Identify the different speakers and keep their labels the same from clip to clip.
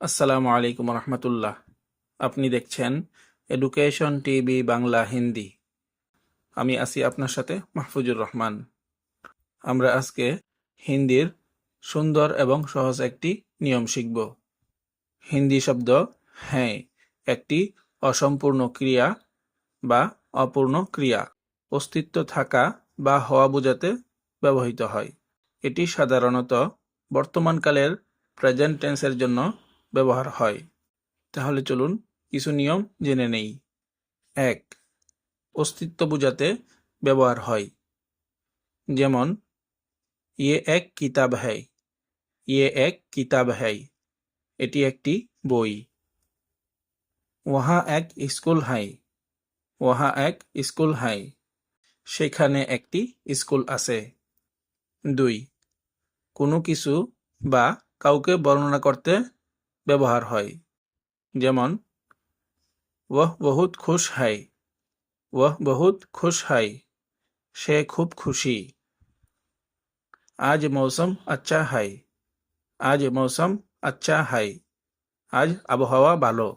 Speaker 1: আসসালামু আলাইকুম রহমতুল্লাহ। আপনি দেখছেন এডুকেশন টিভি বাংলা হিন্দি। আমি আছি আপনার সাথে মাহফুজুর রহমান। আমরা আজকে হিন্দির সুন্দর এবং সহজ একটি নিয়ম শিখব। হিন্দি শব্দ হ্যাঁ একটি অসম্পূর্ণ ক্রিয়া বা অপূর্ণ ক্রিয়া। অস্তিত্ব থাকা বা হওয়া বোঝাতে ব্যবহৃত হয়। এটি সাধারণত বর্তমানকালের প্রেজেন্ট টেন্সের জন্য ব্যবহার হয়। তাহলে চলুন কিছু নিয়ম জেনে নেই। এক, অস্তিত্ব বোঝাতে ব্যবহার হয়। যেমন ইয়ে এক কিতাব হ্যায়। ইয়ে এক কিতাব হ্যায়। এটি একটি বই। ওয়াহা এক স্কুল হাই ওয়াহা এক স্কুল হাই সেখানে একটি স্কুল আছে। দুই, কোনো কিছু বা কাউকে বর্ণনা করতে ব্যবহার হয়। যেমন, ওহ, বহুত খুশ হাই। ওহ, বহুত খুশ হাই। সে খুব খুশি। আজ মৌসুম আচ্ছা হাই। আজ মৌসুম আচ্ছা হাই। আজ আবহাওয়া ভালো।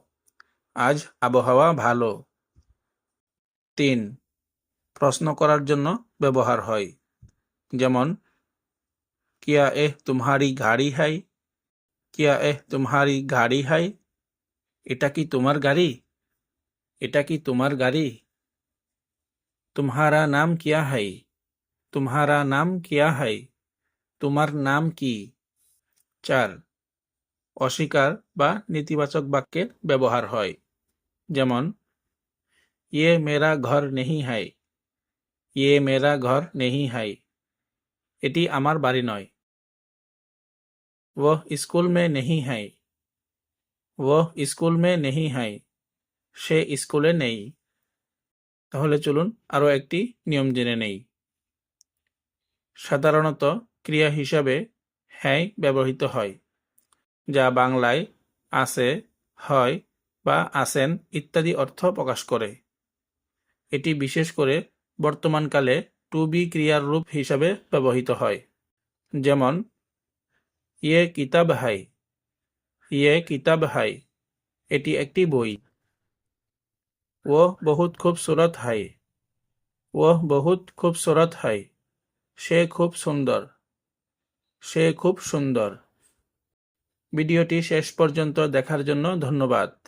Speaker 1: আজ আবহাওয়া ভালো। তিন, প্রশ্ন করার জন্য ব্যবহার হয়। যেমন, কিয়া এহ, তুমহারি গাড়ি হাই? কিয়া এহ তুমহারি গাড়ি হাই এটা কি তোমার গাড়ি এটা কি তোমার গাড়ি तुम्हारा नाम क्या है तुम्हारा नाम क्या है তোমার নাম কি চার অস্বীকার বা নেতিবাচক বাক্যের ব্যবহার হয় যেমন ইয়ে মেরা ঘর নেহি হাই ইয়ে মেরা ঘর নেহি হাই এটি আমার বাড়ি নয় वह स्कूल में नहीं है वह স্কুল মে নেহি হাই সে স্কুলে নেই তাহলে চলুন আরও একটি নিয়ম জেনে নেই সাধারণত ক্রিয়া হিসাবে হ্যায় ব্যবহৃত হয় যা বাংলায় আছে হয় বা আসেন ইত্যাদি অর্থ প্রকাশ করে এটি বিশেষ করে বর্তমানকালে টু বি ক্রিয়ার রূপ হিসাবে ব্যবহৃত হয় যেমন ইয়ে কিতাব হাই। ইয়ে কিতাব হাই। এটি একটি বই। ও বহুত খুবসুরত হাই। ও বহুত খুবসুরত হাই। সে খুব সুন্দর। সে খুব সুন্দর। ভিডিওটি শেষ পর্যন্ত দেখার জন্য ধন্যবাদ।